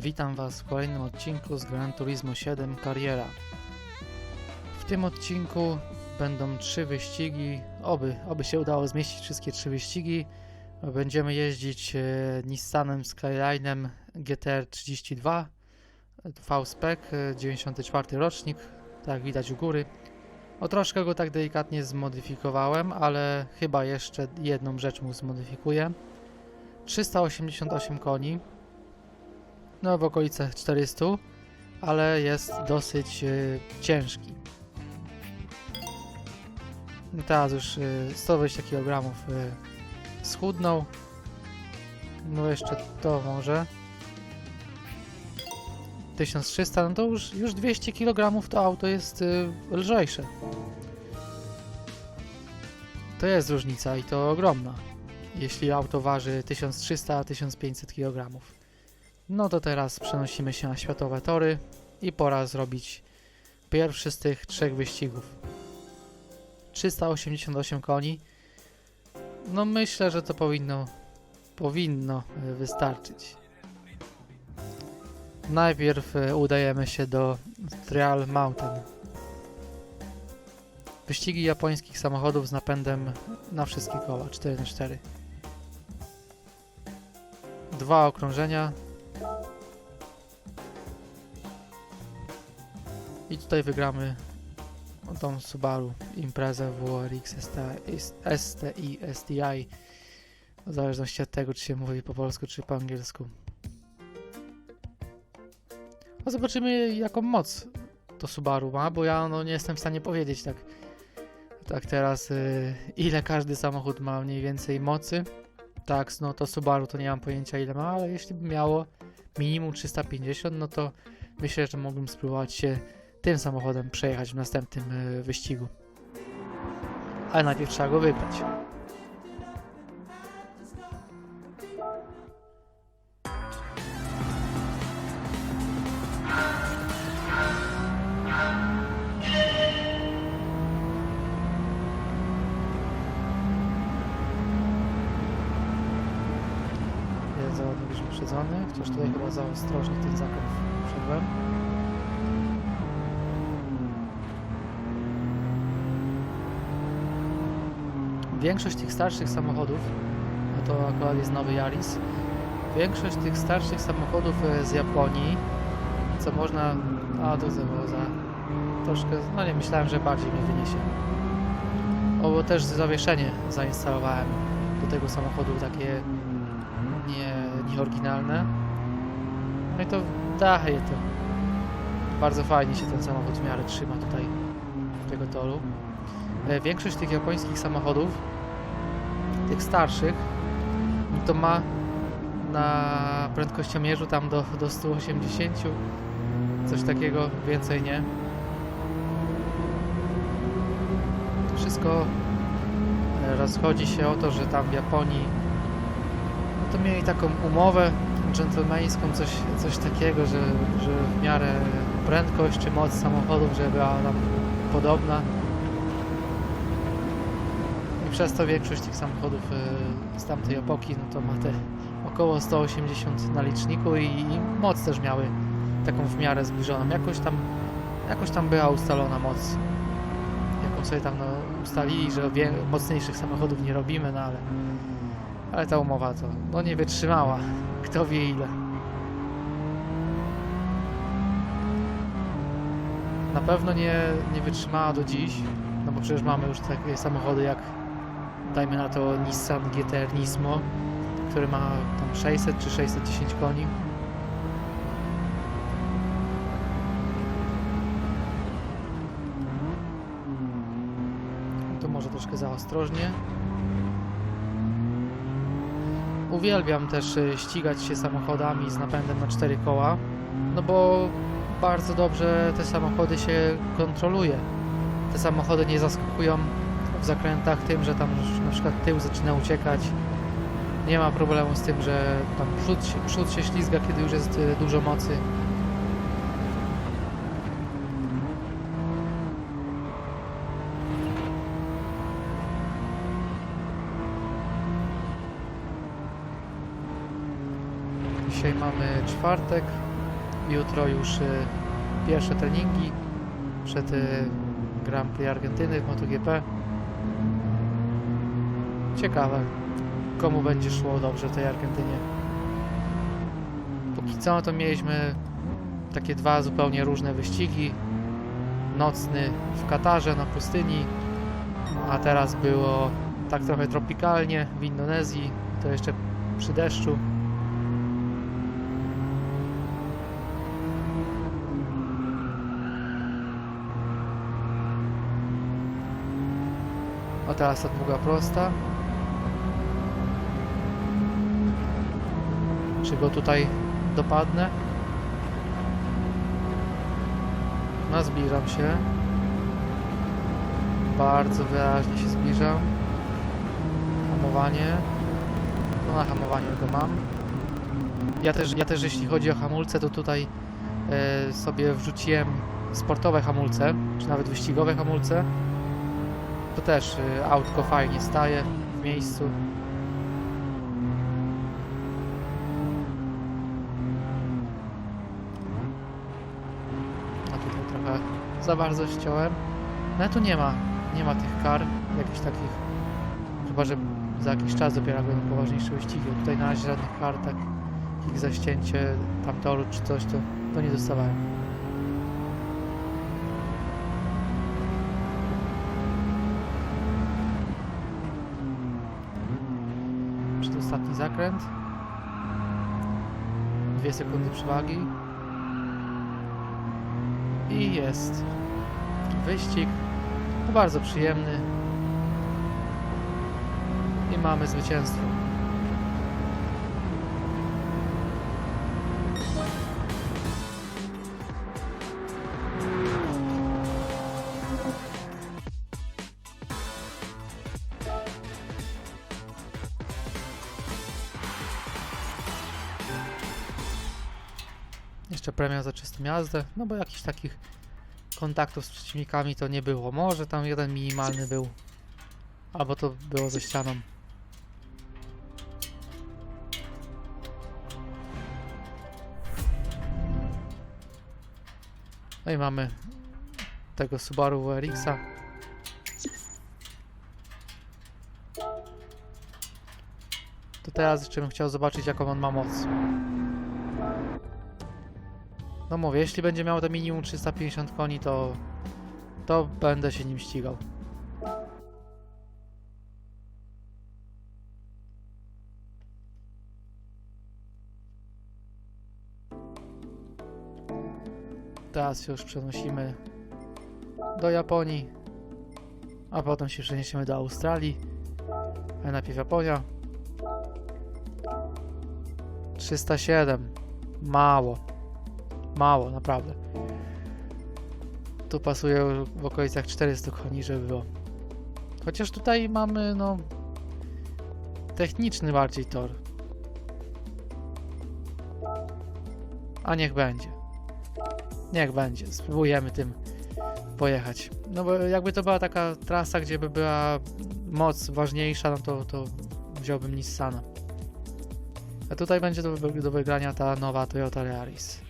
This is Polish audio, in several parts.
Witam Was w kolejnym odcinku z Gran Turismo 7 Kariera. W tym odcinku będą trzy wyścigi, oby, oby się udało zmieścić wszystkie trzy wyścigi. Będziemy jeździć e, Nissanem Skyline'em GTR 32 V-Spec, e, 94 rocznik, tak jak widać u góry. O troszkę go tak delikatnie zmodyfikowałem, ale chyba jeszcze jedną rzecz mu zmodyfikuję. 388 koni, no w okolicach 400, ale jest dosyć y, ciężki. Teraz już y, 120 kg y, schudnął. No jeszcze to może. 1300, no to już, już 200 kg to auto jest y, lżejsze. To jest różnica i to ogromna. Jeśli auto waży 1300 a 1500 kg. No to teraz przenosimy się na światowe tory i pora zrobić pierwszy z tych trzech wyścigów. 388 koni. No myślę, że to powinno powinno e, wystarczyć. Najpierw e, udajemy się do Trial Mountain. Wyścigi japońskich samochodów z napędem na wszystkie koła 4x4. Dwa okrążenia, I tutaj wygramy tą Subaru imprezę WRX STI, STI, w zależności od tego, czy się mówi po polsku, czy po angielsku. No zobaczymy, jaką moc to Subaru ma, bo ja no, nie jestem w stanie powiedzieć tak, tak teraz, y, ile każdy samochód ma mniej więcej mocy. Tak, no to Subaru to nie mam pojęcia ile ma, ale jeśli by miało minimum 350, no to myślę, że mógłbym spróbować się tym samochodem przejechać w następnym y, wyścigu. Ale najpierw trzeba go wygrać. Większość tych starszych samochodów, no to akurat jest nowy Yaris, większość tych starszych samochodów e, z Japonii, co można, a to za, za troszkę, no nie, myślałem, że bardziej mnie wyniesie. O, bo też zawieszenie zainstalowałem do tego samochodu takie nie, nieoryginalne. No i to daje to. Bardzo fajnie się ten samochód w miarę trzyma tutaj tego toru. E, Większość tych japońskich samochodów, tych starszych, to ma na prędkościomierzu tam do, do 180, coś takiego, więcej nie. Wszystko e, rozchodzi się o to, że tam w Japonii no to mieli taką umowę dżentelmeńską, coś, coś takiego, że, że w miarę prędkość czy moc samochodów, żeby była tam podobna. Przez to większość tych samochodów y, z tamtej epoki no to ma te około 180 na liczniku i, moc też miały taką w miarę zbliżoną. Jakoś tam, jakoś tam była ustalona moc, jaką sobie tam no, ustalili, że mocniejszych samochodów nie robimy, no ale, ale ta umowa to no, nie wytrzymała. Kto wie ile. Na pewno nie, nie wytrzymała do dziś, no bo przecież mamy już takie samochody jak dajmy na to Nissan GTR Nismo, który ma tam 600 czy 610 koni. Tu może troszkę za ostrożnie. Uwielbiam też y, ścigać się samochodami z napędem na cztery koła, no bo bardzo dobrze te samochody się kontroluje. Te samochody nie zaskakują w zakrętach tym, że tam na przykład tył zaczyna uciekać. Nie ma problemu z tym, że tam przód przód się ślizga, kiedy już jest y, dużo mocy. Dzisiaj mamy czwartek. Jutro już y, pierwsze treningi przed y, Grand Prix Argentyny w MotoGP. Ciekawe, komu będzie szło dobrze w tej Argentynie. Póki co to mieliśmy takie dwa zupełnie różne wyścigi. Nocny w Katarze na pustyni, a teraz było tak trochę tropikalnie w Indonezji, to jeszcze przy deszczu. A teraz ta długa prosta. Czy go tutaj dopadnę? No zbliżam się. Bardzo wyraźnie się zbliżam. Hamowanie. No na hamowaniu go mam. Ja też, ja też jeśli chodzi o hamulce, to tutaj e, sobie wrzuciłem sportowe hamulce, czy nawet wyścigowe hamulce. To też e, autko fajnie staje w miejscu. A tutaj trochę za bardzo ściąłem. No tu nie ma, nie ma tych kar, jakichś takich, chyba że za jakiś czas dopiero będą poważniejsze wyścigi. Tutaj na razie żadnych kar, takich za ścięcie tam toru czy coś, to, to nie dostawałem. Przedostatni zakręt. Dwie sekundy przewagi. I jest wyścig. Bardzo przyjemny. I mamy zwycięstwo. Czystą jazdę, no bo jakichś takich kontaktów z przeciwnikami to nie było. Może tam jeden minimalny był. Albo to było ze ścianą. No i mamy tego Subaru WRX-a. To teraz jeszcze bym chciał zobaczyć jaką on ma moc. No mówię, jeśli będzie miał to minimum 350 koni, to to będę się nim ścigał. Teraz już przenosimy do Japonii, a potem się przeniesiemy do Australii, a najpierw Japonia. 307. Mało. Mało, naprawdę. Tu pasuje w okolicach 400 koni, żeby było. Chociaż tutaj mamy, no... Techniczny bardziej tor. A niech będzie. Niech będzie. Spróbujemy tym pojechać. No bo jakby to była taka trasa, gdzie by była moc ważniejsza, no to, to wziąłbym Nissana. A tutaj będzie do, do wygrania ta nowa Toyota Yaris.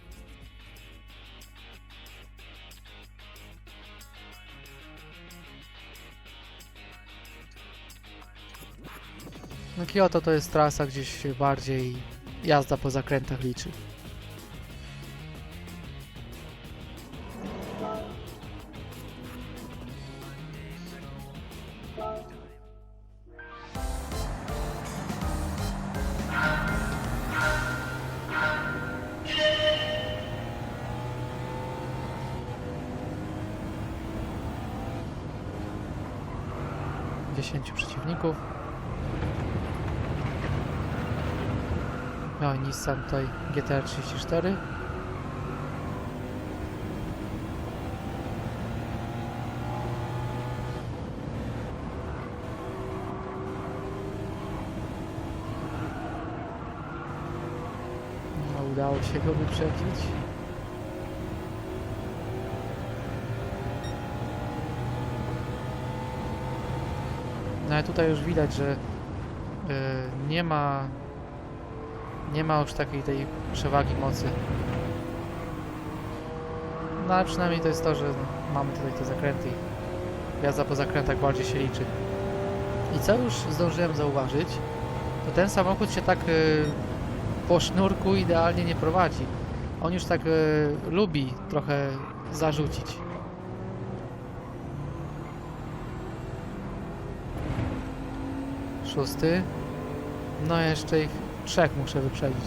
No Kyoto to jest trasa gdzieś bardziej jazda po zakrętach liczy. Dziesięciu przeciwników. No Nissan tutaj GTR 34. No, udało się go wyprzedzić. No ale tutaj już widać, że e, nie ma Nie ma już takiej tej przewagi mocy. No ale przynajmniej to jest to, że mamy tutaj te zakręty. i Jazda po zakrętach bardziej się liczy. I co już zdążyłem zauważyć, to ten samochód się tak y, po sznurku idealnie nie prowadzi. On już tak y, lubi trochę zarzucić. Szósty. No jeszcze ich trzech muszę wyprzedzić.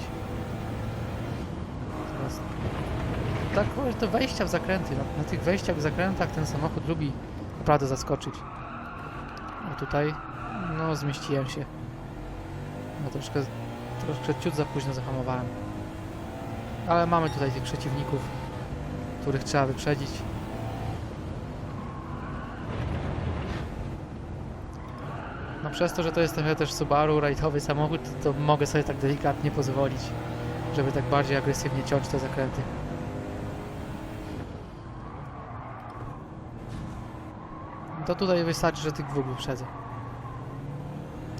Teraz. Tak, to wejścia w zakręty. Na, na tych wejściach w zakrętach ten samochód lubi naprawdę zaskoczyć. A tutaj, no zmieściłem się. No troszkę, troszkę ciut za późno zahamowałem. Ale mamy tutaj tych przeciwników, których trzeba wyprzedzić. No przez to, że to jest trochę też Subaru, rajdowy samochód, to mogę sobie tak delikatnie pozwolić, żeby tak bardziej agresywnie ciąć te zakręty. To tutaj wystarczy, że tych dwóch wyprzedzę.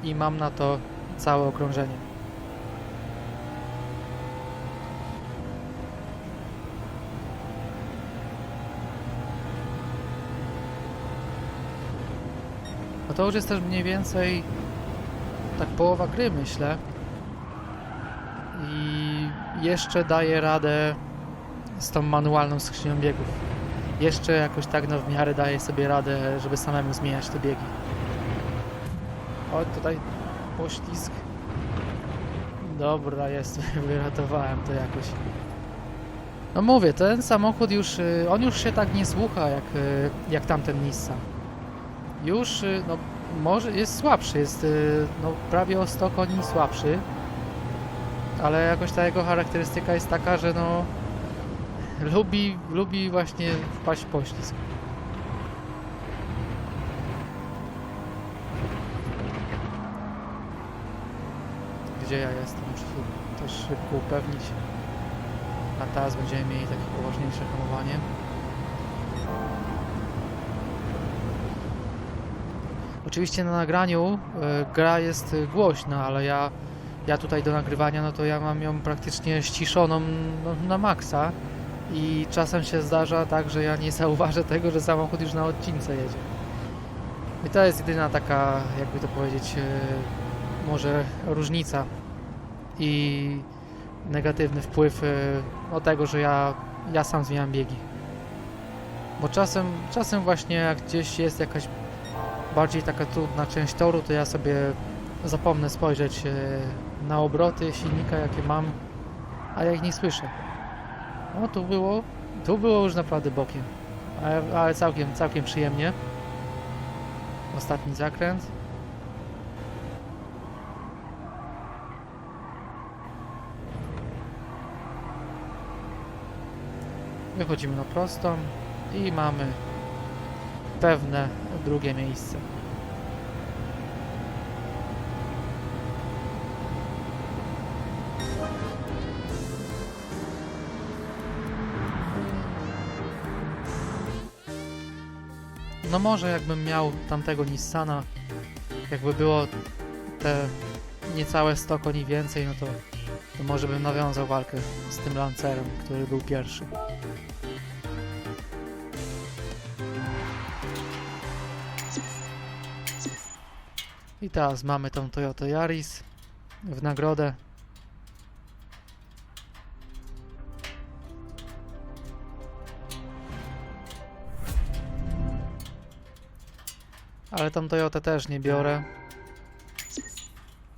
I mam na to całe okrążenie. To już jest też mniej więcej tak połowa gry, myślę. I jeszcze daję radę z tą manualną skrzynią biegów. Jeszcze jakoś tak no w miarę daję sobie radę, żeby samemu zmieniać te biegi. O, tutaj poślizg. Dobra, jest, wyratowałem to jakoś. No mówię, ten samochód już, y, on już się tak nie słucha jak, y, jak tamten Nissan. Już, y, no może jest słabszy, jest y, no, prawie o 100 koni słabszy. Ale jakoś ta jego charakterystyka jest taka, że no lubi, lubi właśnie wpaść w poślizg. Gdzie ja jestem? Muszę się też szybko upewnić. A teraz będziemy mieli takie poważniejsze hamowanie. Oczywiście na nagraniu e, gra jest głośna, ale ja, ja tutaj do nagrywania, no to ja mam ją praktycznie ściszoną no, na maksa i czasem się zdarza tak, że ja nie zauważę tego, że samochód już na odcince jedzie. I to jest jedyna taka, jakby to powiedzieć, e, może różnica i negatywny wpływ no, tego, że ja, ja sam zmieniam biegi. Bo czasem, czasem właśnie jak gdzieś jest jakaś bardziej taka trudna część toru, to ja sobie zapomnę spojrzeć e, na obroty silnika, jakie mam, a ja ich nie słyszę. No tu było, tu było już naprawdę bokiem, ale, ale całkiem, całkiem przyjemnie. Ostatni zakręt. Wychodzimy na prostą i mamy pewne drugie miejsce. No może jakbym miał tamtego Nissana, jakby było te niecałe 100 koni więcej, no to, to może bym nawiązał walkę z tym Lancerem, który był pierwszy. I teraz mamy tą Toyota Yaris w nagrodę. Ale tą Toyotę też nie biorę.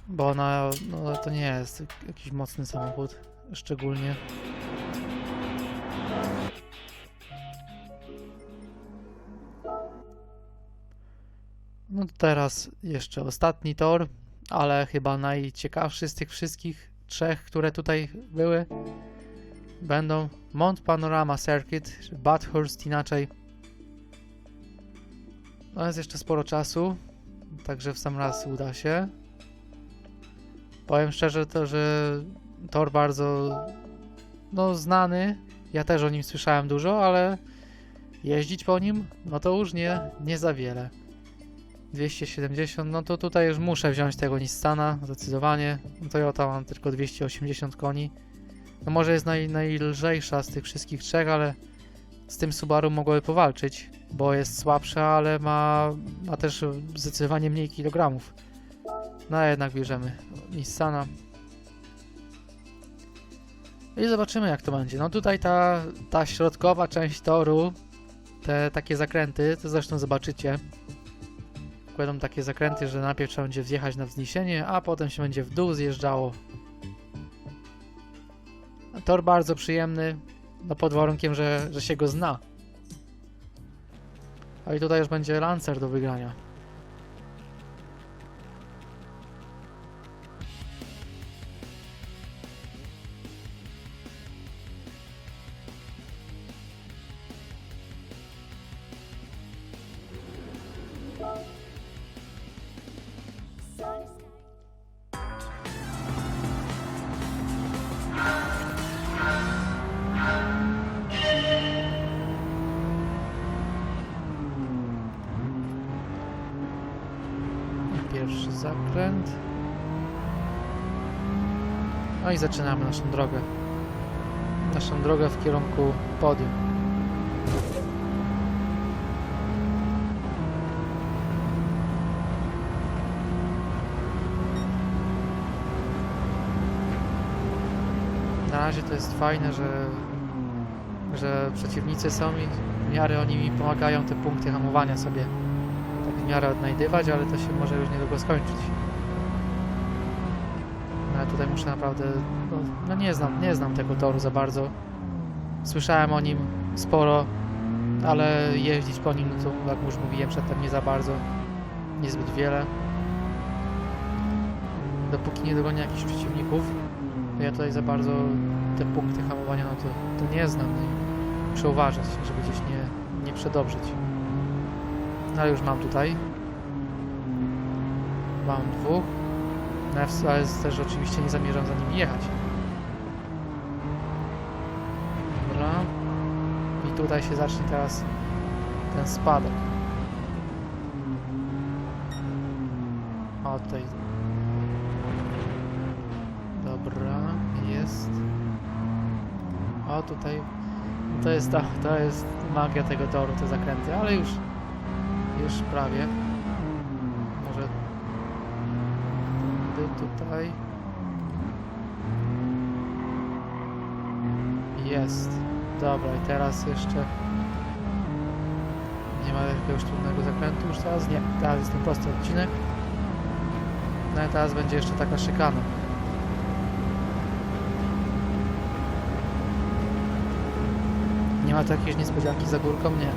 Bo ona, no to nie jest jakiś mocny samochód, szczególnie. Teraz jeszcze ostatni tor, ale chyba najciekawszy z tych wszystkich trzech, które tutaj były. Będą Mont Panorama Circuit, czy Bathurst inaczej. No jest jeszcze sporo czasu, także w sam raz uda się. Powiem szczerze to, że tor bardzo no znany. Ja też o nim słyszałem dużo, ale jeździć po nim, no to już nie, nie za wiele. 270, no to tutaj już muszę wziąć tego Nissana, zdecydowanie. Toyota mam tylko 280 koni. No może jest naj, najlżejsza z tych wszystkich trzech, ale z tym Subaru mogłoby powalczyć, bo jest słabsza, ale ma, ma też zdecydowanie mniej kilogramów. No a jednak bierzemy Nissana. I zobaczymy jak to będzie. No tutaj ta, ta środkowa część toru, te takie zakręty, to zresztą zobaczycie. Będą takie zakręty, że najpierw trzeba będzie wjechać na wzniesienie, a potem się będzie w dół zjeżdżało. Tor bardzo przyjemny, no pod warunkiem, że, że się go zna. A i tutaj już będzie Lancer do wygrania. No i zaczynamy naszą drogę. Naszą drogę w kierunku podium. Na razie to jest fajne, że, że przeciwnicy są i w miarę oni mi pomagają te punkty hamowania sobie tak w miarę odnajdywać, ale to się może już niedługo skończyć. No tutaj muszę naprawdę, no, no nie znam, nie znam tego toru za bardzo. Słyszałem o nim sporo, ale jeździć po nim, no to jak już mówiłem przedtem, nie za bardzo, niezbyt wiele. Dopóki nie dogonię jakichś przeciwników, ja tutaj za bardzo te punkty hamowania, no to, to nie znam i muszę uważać, żeby gdzieś nie, nie przedobrzyć. No ale już mam tutaj. Mam dwóch. No, ale też oczywiście nie zamierzam za nimi jechać. Dobra. I tutaj się zacznie teraz ten spadek. O, tutaj. Dobra, jest. O, tutaj. To jest to jest magia tego toru, te zakręty, ale już już prawie. Może tutaj. Jest. Dobra, i teraz jeszcze nie ma jakiegoś trudnego zakrętu już teraz? Nie, teraz jest ten prosty odcinek. No i teraz będzie jeszcze taka szykana. Nie ma tu jakiejś niespodzianki za górką? Nie.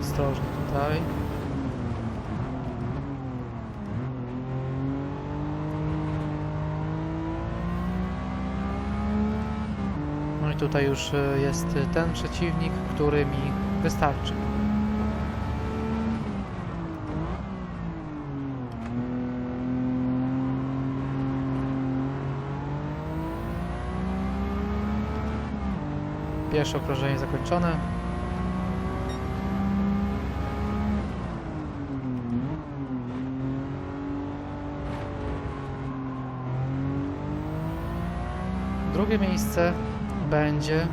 Ostrożnie tutaj. Tutaj już e, jest ten przeciwnik, który mi wystarczy. Pierwsze okrążenie zakończone. Drugie miejsce będzie,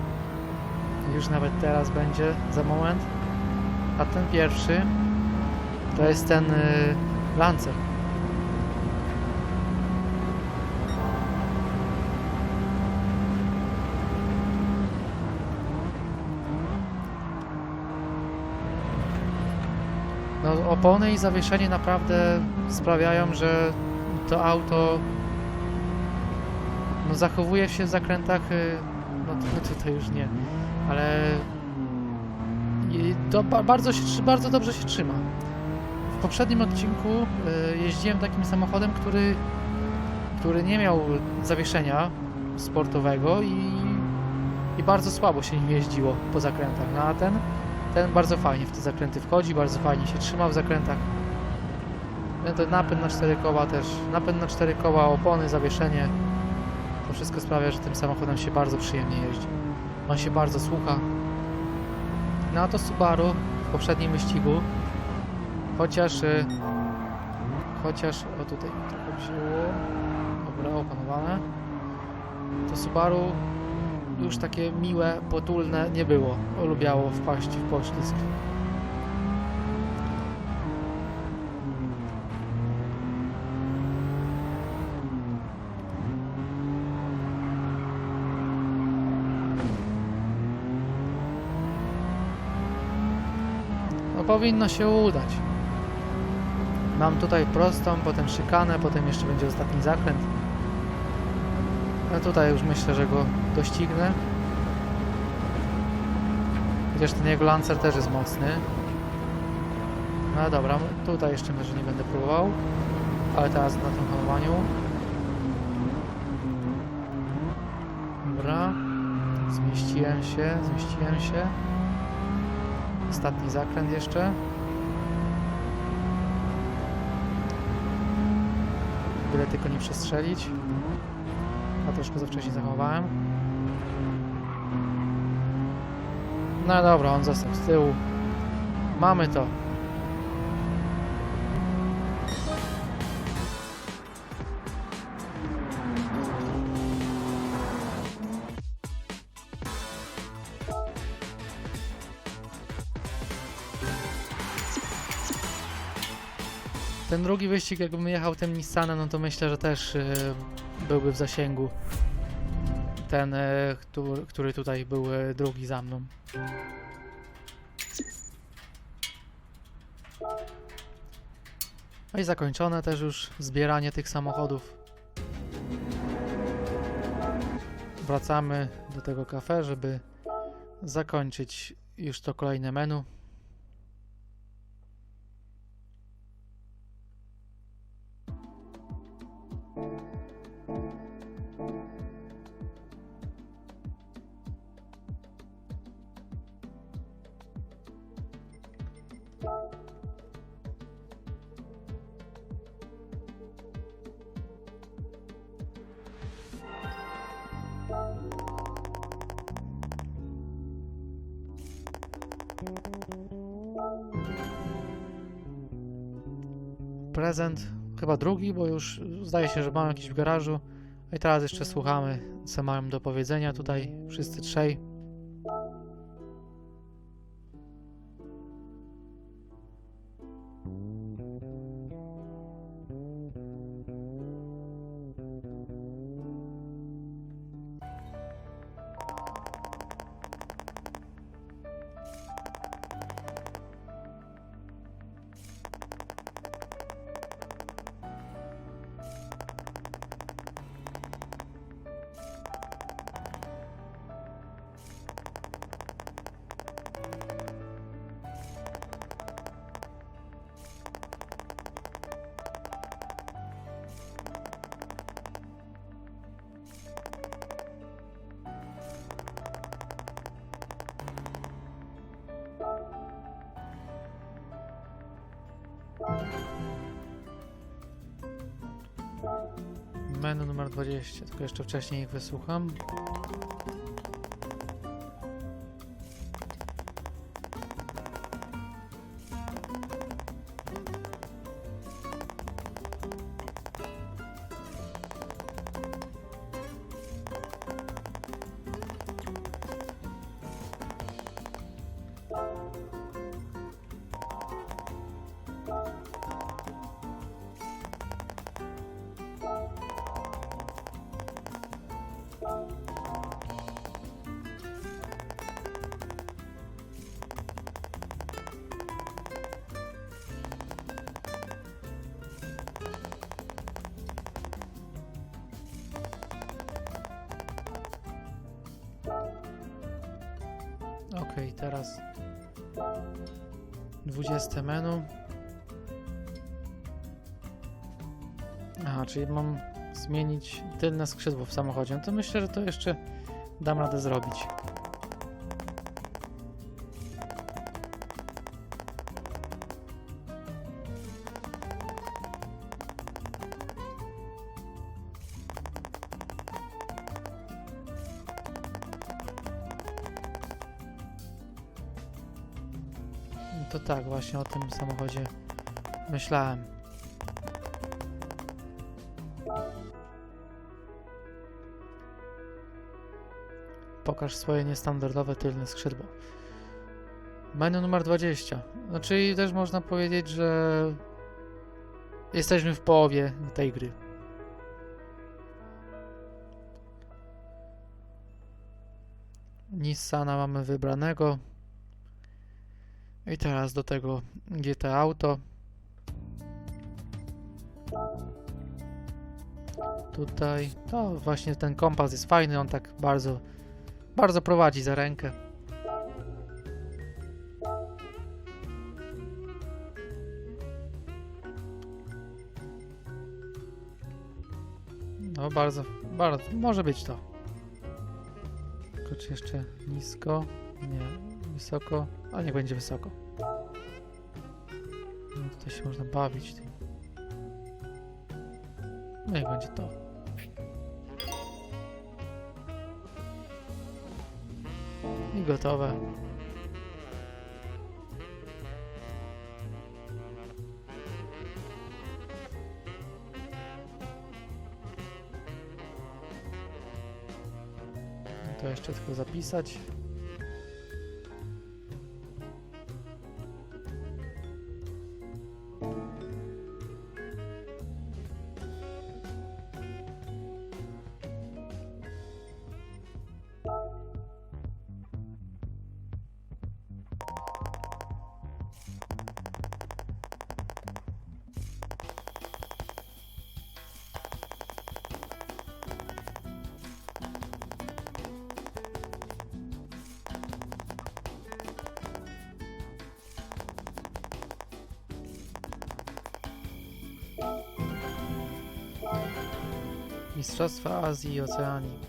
już nawet teraz będzie za moment, a ten pierwszy to jest ten y, Lancer. No, opony i zawieszenie naprawdę sprawiają, że to auto no zachowuje się w zakrętach, y, no to tutaj już nie, ale to ba bardzo, się, bardzo dobrze się trzyma. W poprzednim odcinku y, jeździłem takim samochodem, który, który nie miał zawieszenia sportowego i, i bardzo słabo się nim jeździło po zakrętach, no a ten, ten bardzo fajnie w te zakręty wchodzi, bardzo fajnie się trzyma w zakrętach. No to napęd na cztery koła też, napęd na cztery koła, opony, zawieszenie, to wszystko sprawia, że tym samochodem się bardzo przyjemnie jeździ. On się bardzo słucha. na to Subaru w poprzednim wyścigu. Chociaż... y, Chociaż... O tutaj mi trochę wzięło. Dobra, opanowane. To Subaru już takie miłe, potulne nie było. Lubiało wpaść w poślizg. Powinno się udać. Mam tutaj prostą, potem szykanę, potem jeszcze będzie ostatni zakręt. No tutaj już myślę, że go doścignę. Chociaż ten jego Lancer też jest mocny. No dobra, tutaj jeszcze może nie będę próbował. Ale teraz na tym hamowaniu. Dobra. Zmieściłem się, zmieściłem się. Ostatni zakręt jeszcze. Byle tylko nie przestrzelić. A troszkę za wcześnie zachowałem. No dobra, on został z tyłu. Mamy to. Ten drugi wyścig, jakbym jechał tym Nissanem, no to myślę, że też y, byłby w zasięgu. Ten, y, który, który tutaj był y, drugi za mną. No i zakończone też już zbieranie tych samochodów. Wracamy do tego kafe, żeby zakończyć już to kolejne menu. Prezent, chyba drugi, bo już zdaje się, że mam jakiś w garażu. No I teraz jeszcze słuchamy, co mają do powiedzenia tutaj wszyscy trzej. Menu numer 20, tylko jeszcze wcześniej ich wysłucham. Ok, teraz 20 menu. Aha, czyli mam zmienić tylne skrzydło w samochodzie. No to myślę, że to jeszcze dam radę zrobić. Tak, właśnie o tym samochodzie myślałem. Pokaż swoje niestandardowe tylne skrzydła. Menu numer 20. No, czyli też można powiedzieć, że jesteśmy w połowie tej gry. Nissana mamy wybranego. I teraz do tego GT Auto. Tutaj, to właśnie ten kompas jest fajny, on tak bardzo, bardzo prowadzi za rękę. No bardzo, bardzo, może być to. Tylko czy jeszcze nisko? Nie, wysoko, a niech będzie wysoko. No tutaj się można bawić tym. No Niech będzie to. I gotowe. To jeszcze tylko zapisać. Mistrzostwa Azji i Oceanii.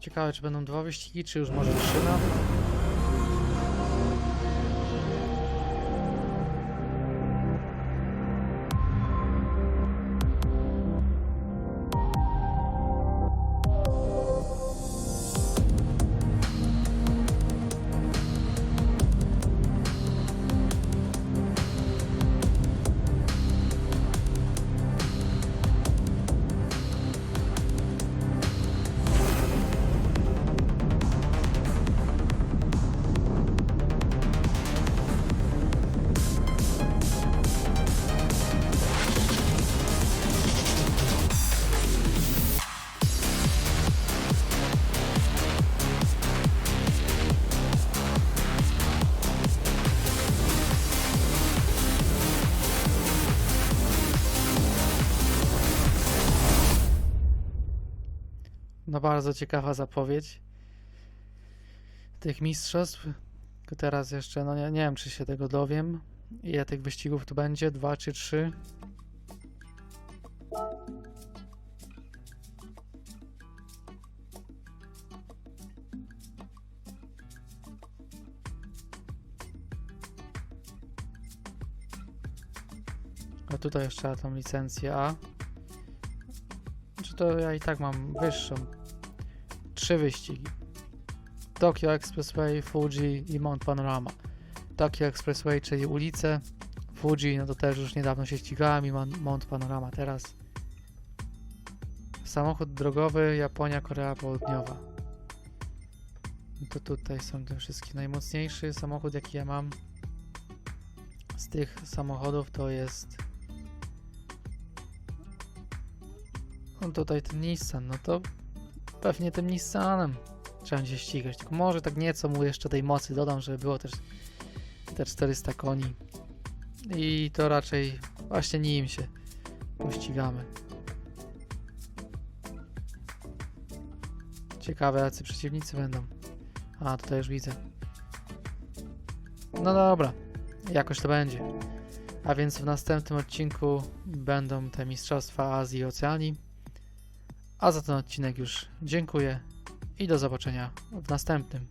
Ciekawe, czy będą dwa wyścigi, czy już może trzy nawet? No bardzo ciekawa zapowiedź tych mistrzostw. Teraz jeszcze, no nie, nie wiem czy się tego dowiem. Ile tych wyścigów tu będzie? Dwa czy trzy? A tutaj jeszcze tą licencję A. Czy to ja i tak mam wyższą? Trzy wyścigi. Tokyo Expressway, Fuji i Mount Panorama. Tokyo Expressway, czyli ulice. Fuji, no to też już niedawno się ścigałem i Mount Panorama teraz. Samochód drogowy, Japonia, Korea Południowa. No To tutaj są te wszystkie najmocniejszy samochód jaki ja mam z tych samochodów to jest No tutaj ten Nissan, no to pewnie tym Nissanem trzeba się ścigać. Tylko może tak nieco mu jeszcze tej mocy dodam, żeby było też te 400 koni. I to raczej właśnie nim się pościgamy. Ciekawe, jacy przeciwnicy będą. A, tutaj już widzę. No dobra, jakoś to będzie. A więc w następnym odcinku będą te Mistrzostwa Azji i Oceanii. A za ten odcinek już dziękuję i do zobaczenia w następnym.